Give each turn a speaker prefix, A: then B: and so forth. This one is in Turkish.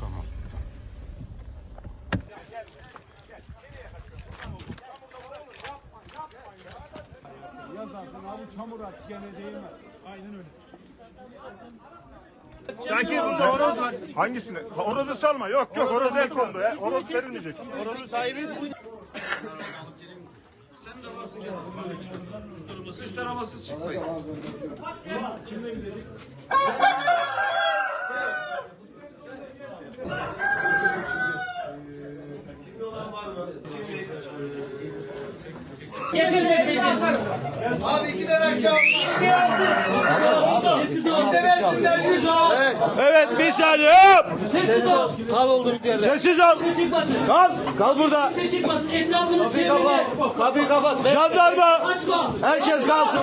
A: çıkamaz buradan. Abi çamur at gene değmez. Aynen öyle.
B: Sanki bunda horoz var. Hangisini? Ha, horozu salma. Yok yok horoz el kondu ya. Horoz verilmeyecek.
C: Horozun sahibi
B: sen de varsın gel. Üst aramasız çıkmayın. Kimle gidelim?
D: Abi iki tane aşağı. Bize versinler yüz. Evet.
C: Evet bir saniye hop.
E: Sessiz ol.
D: Kal oldu bir yerde.
C: Sessiz ol.
E: Kimse çıkmasın.
C: Kal. Kal burada.
E: Kimse çıkmasın. Etrafını çevirme.
D: Kapıyı kapat.
C: Jandarma.
E: Açma.
C: Herkes kalsın.